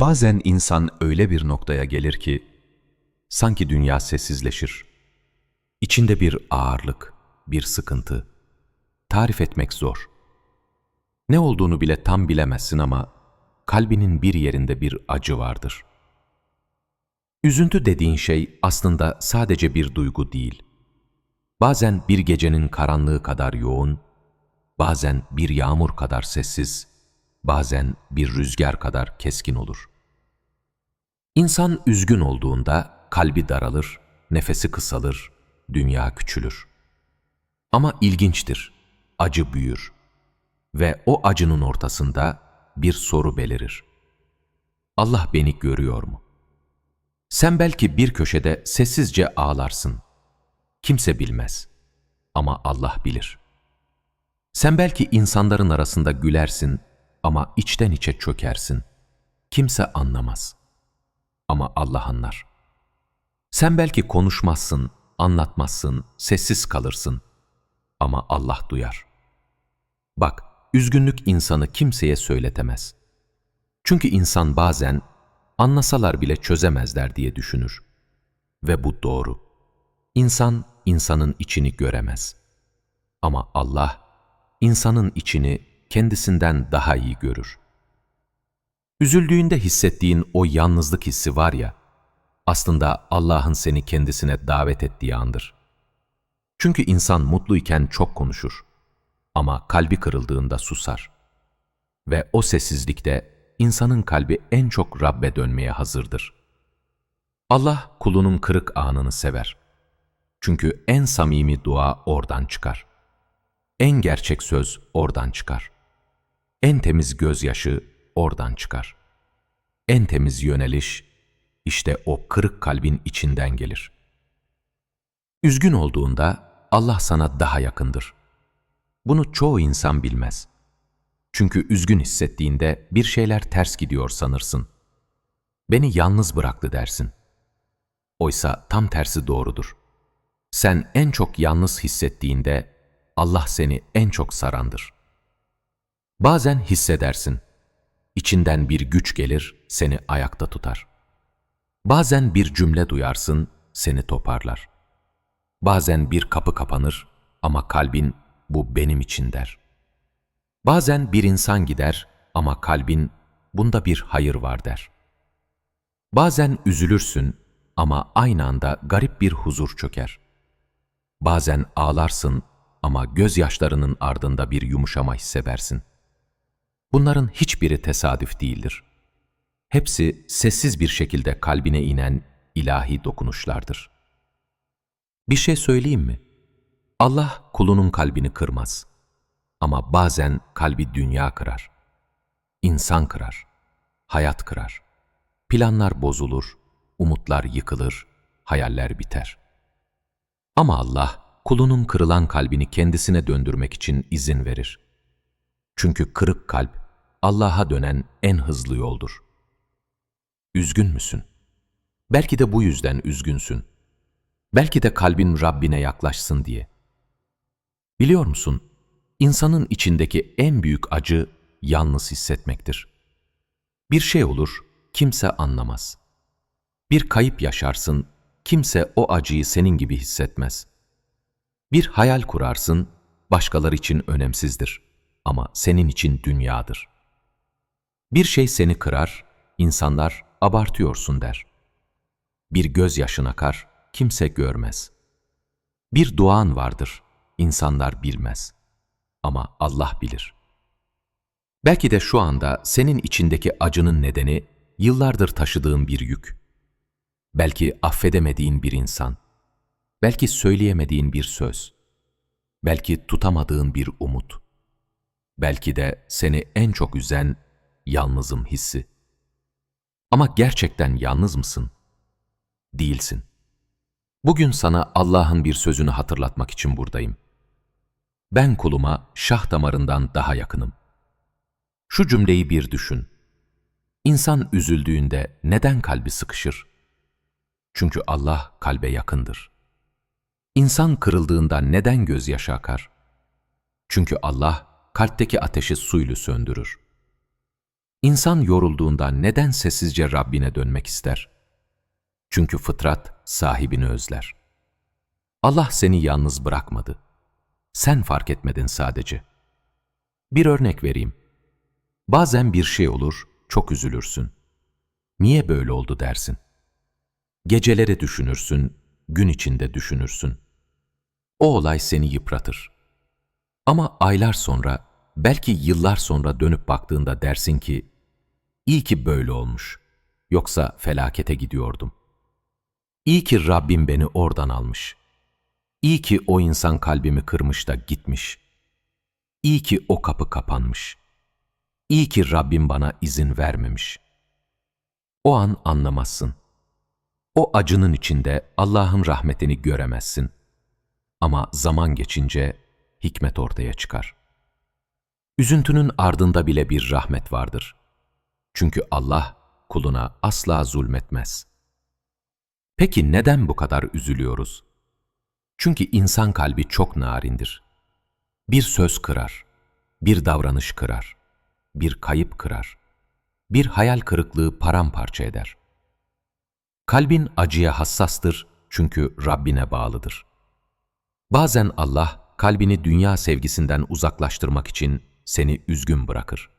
Bazen insan öyle bir noktaya gelir ki, sanki dünya sessizleşir. İçinde bir ağırlık, bir sıkıntı. Tarif etmek zor. Ne olduğunu bile tam bilemezsin ama kalbinin bir yerinde bir acı vardır. Üzüntü dediğin şey aslında sadece bir duygu değil. Bazen bir gecenin karanlığı kadar yoğun, bazen bir yağmur kadar sessiz, bazen bir rüzgar kadar keskin olur. İnsan üzgün olduğunda kalbi daralır, nefesi kısalır, dünya küçülür. Ama ilginçtir, acı büyür ve o acının ortasında bir soru belirir. Allah beni görüyor mu? Sen belki bir köşede sessizce ağlarsın. Kimse bilmez ama Allah bilir. Sen belki insanların arasında gülersin ama içten içe çökersin. Kimse anlamaz. Ama Allah anlar. Sen belki konuşmazsın, anlatmazsın, sessiz kalırsın. Ama Allah duyar. Bak, üzgünlük insanı kimseye söyletemez. Çünkü insan bazen anlasalar bile çözemezler diye düşünür. Ve bu doğru. İnsan, insanın içini göremez. Ama Allah, insanın içini kendisinden daha iyi görür. Üzüldüğünde hissettiğin o yalnızlık hissi var ya, aslında Allah'ın seni kendisine davet ettiği andır. Çünkü insan mutluyken çok konuşur ama kalbi kırıldığında susar. Ve o sessizlikte insanın kalbi en çok Rabbe dönmeye hazırdır. Allah kulunun kırık anını sever. Çünkü en samimi dua oradan çıkar. En gerçek söz oradan çıkar. En temiz gözyaşı oradan çıkar. En temiz yöneliş işte o kırık kalbin içinden gelir. Üzgün olduğunda Allah sana daha yakındır. Bunu çoğu insan bilmez. Çünkü üzgün hissettiğinde bir şeyler ters gidiyor sanırsın. Beni yalnız bıraktı dersin. Oysa tam tersi doğrudur. Sen en çok yalnız hissettiğinde Allah seni en çok sarandır. Bazen hissedersin. İçinden bir güç gelir, seni ayakta tutar. Bazen bir cümle duyarsın, seni toparlar. Bazen bir kapı kapanır ama kalbin bu benim için der. Bazen bir insan gider ama kalbin bunda bir hayır var der. Bazen üzülürsün ama aynı anda garip bir huzur çöker. Bazen ağlarsın ama gözyaşlarının ardında bir yumuşama hissedersin. Bunların hiçbiri tesadüf değildir. Hepsi sessiz bir şekilde kalbine inen ilahi dokunuşlardır. Bir şey söyleyeyim mi? Allah kulunun kalbini kırmaz. Ama bazen kalbi dünya kırar. İnsan kırar. Hayat kırar. Planlar bozulur, umutlar yıkılır, hayaller biter. Ama Allah kulunun kırılan kalbini kendisine döndürmek için izin verir. Çünkü kırık kalp Allah'a dönen en hızlı yoldur. Üzgün müsün? Belki de bu yüzden üzgünsün. Belki de kalbin Rabbine yaklaşsın diye. Biliyor musun, insanın içindeki en büyük acı yalnız hissetmektir. Bir şey olur, kimse anlamaz. Bir kayıp yaşarsın, kimse o acıyı senin gibi hissetmez. Bir hayal kurarsın, başkaları için önemsizdir ama senin için dünyadır. Bir şey seni kırar, insanlar abartıyorsun der. Bir gözyaşın akar, kimse görmez. Bir duan vardır, insanlar bilmez. Ama Allah bilir. Belki de şu anda senin içindeki acının nedeni yıllardır taşıdığın bir yük. Belki affedemediğin bir insan. Belki söyleyemediğin bir söz. Belki tutamadığın bir umut. Belki de seni en çok üzen yalnızım hissi. Ama gerçekten yalnız mısın? Değilsin. Bugün sana Allah'ın bir sözünü hatırlatmak için buradayım. Ben kuluma şah damarından daha yakınım. Şu cümleyi bir düşün. İnsan üzüldüğünde neden kalbi sıkışır? Çünkü Allah kalbe yakındır. İnsan kırıldığında neden gözyaşı akar? Çünkü Allah kalpteki ateşi suylu söndürür. İnsan yorulduğunda neden sessizce Rabbine dönmek ister? Çünkü fıtrat sahibini özler. Allah seni yalnız bırakmadı. Sen fark etmedin sadece. Bir örnek vereyim. Bazen bir şey olur, çok üzülürsün. Niye böyle oldu dersin. Geceleri düşünürsün, gün içinde düşünürsün. O olay seni yıpratır. Ama aylar sonra, belki yıllar sonra dönüp baktığında dersin ki, iyi ki böyle olmuş. Yoksa felakete gidiyordum. İyi ki Rabbim beni oradan almış. İyi ki o insan kalbimi kırmış da gitmiş. İyi ki o kapı kapanmış. İyi ki Rabbim bana izin vermemiş. O an anlamazsın. O acının içinde Allah'ın rahmetini göremezsin. Ama zaman geçince hikmet ortaya çıkar. Üzüntünün ardında bile bir rahmet vardır. Çünkü Allah kuluna asla zulmetmez. Peki neden bu kadar üzülüyoruz? Çünkü insan kalbi çok narindir. Bir söz kırar, bir davranış kırar, bir kayıp kırar, bir hayal kırıklığı paramparça eder. Kalbin acıya hassastır çünkü Rabbine bağlıdır. Bazen Allah kalbini dünya sevgisinden uzaklaştırmak için seni üzgün bırakır.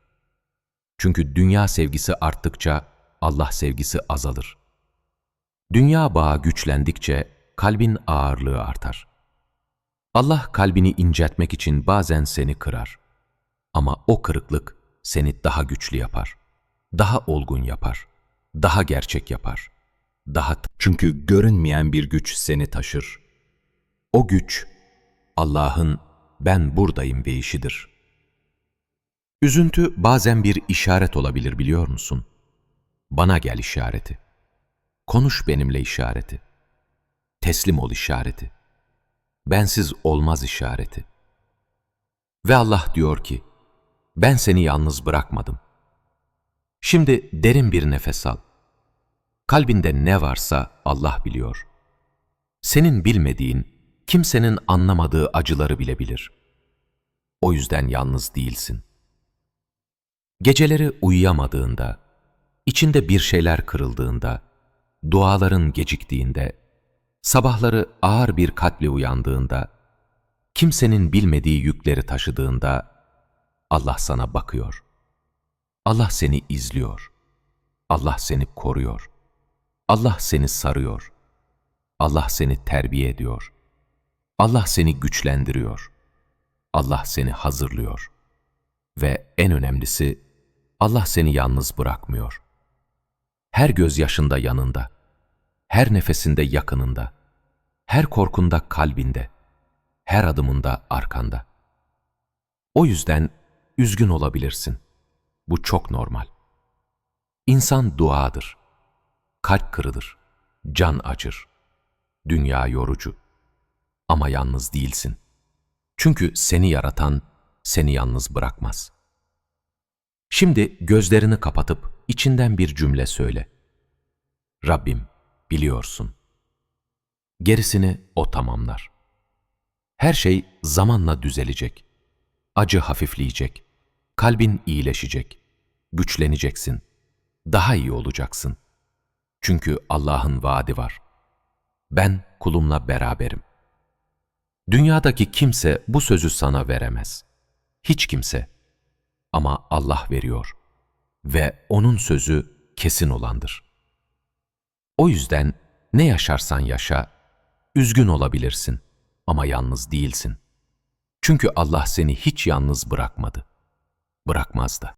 Çünkü dünya sevgisi arttıkça Allah sevgisi azalır. Dünya bağı güçlendikçe kalbin ağırlığı artar. Allah kalbini inceltmek için bazen seni kırar. Ama o kırıklık seni daha güçlü yapar, daha olgun yapar, daha gerçek yapar, daha çünkü görünmeyen bir güç seni taşır. O güç Allah'ın ben buradayım deyişidir. Üzüntü bazen bir işaret olabilir biliyor musun? Bana gel işareti. Konuş benimle işareti. Teslim ol işareti. Bensiz olmaz işareti. Ve Allah diyor ki, ben seni yalnız bırakmadım. Şimdi derin bir nefes al. Kalbinde ne varsa Allah biliyor. Senin bilmediğin, kimsenin anlamadığı acıları bile bilir. O yüzden yalnız değilsin. Geceleri uyuyamadığında, içinde bir şeyler kırıldığında, duaların geciktiğinde, sabahları ağır bir kalple uyandığında, kimsenin bilmediği yükleri taşıdığında, Allah sana bakıyor. Allah seni izliyor. Allah seni koruyor. Allah seni sarıyor. Allah seni terbiye ediyor. Allah seni güçlendiriyor. Allah seni hazırlıyor. Ve en önemlisi, Allah seni yalnız bırakmıyor. Her gözyaşında yanında, her nefesinde yakınında, her korkunda kalbinde, her adımında arkanda. O yüzden üzgün olabilirsin. Bu çok normal. İnsan duadır. Kalp kırılır. Can acır. Dünya yorucu. Ama yalnız değilsin. Çünkü seni yaratan seni yalnız bırakmaz. Şimdi gözlerini kapatıp içinden bir cümle söyle. Rabbim, biliyorsun. Gerisini O tamamlar. Her şey zamanla düzelecek. Acı hafifleyecek. Kalbin iyileşecek. Güçleneceksin. Daha iyi olacaksın. Çünkü Allah'ın vaadi var. Ben kulumla beraberim. Dünyadaki kimse bu sözü sana veremez. Hiç kimse. Ama Allah veriyor. Ve O'nun sözü kesin olandır. O yüzden ne yaşarsan yaşa, üzgün olabilirsin ama yalnız değilsin. Çünkü Allah seni hiç yalnız bırakmadı. Bırakmaz da.